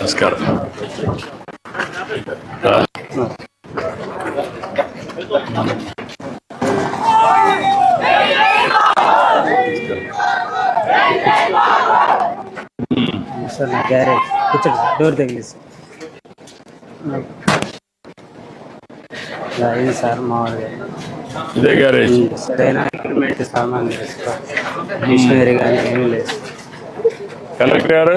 నమస్కారం. సార్ నా గ్యారేజ్ కూర్చోండి సార్ డోర్ తగిలిసి ఇది సార్ మామూలుగా ఇదే గ్యారేజ్ సరైన ఎక్విప్మెంట్ సామాన్ తీసుకో మిషనరీ కానీ ఏమీ లేదు. కలెక్టర్ గారు?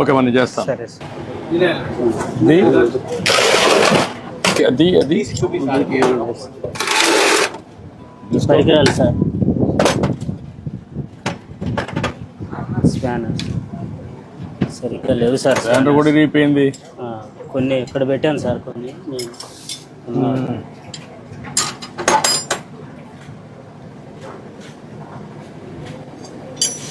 ఓకే మనం చేస్తాం సరే సార్. అది అది? పైకి సార్. స్పానర్. సరిగ్గా లేవు సార్. దాంట్లో కూడా ఇరిగిపోయింది ఆ, కొన్ని ఇక్కడ పెట్టాను సార్ కొన్ని నేను ఉన్న-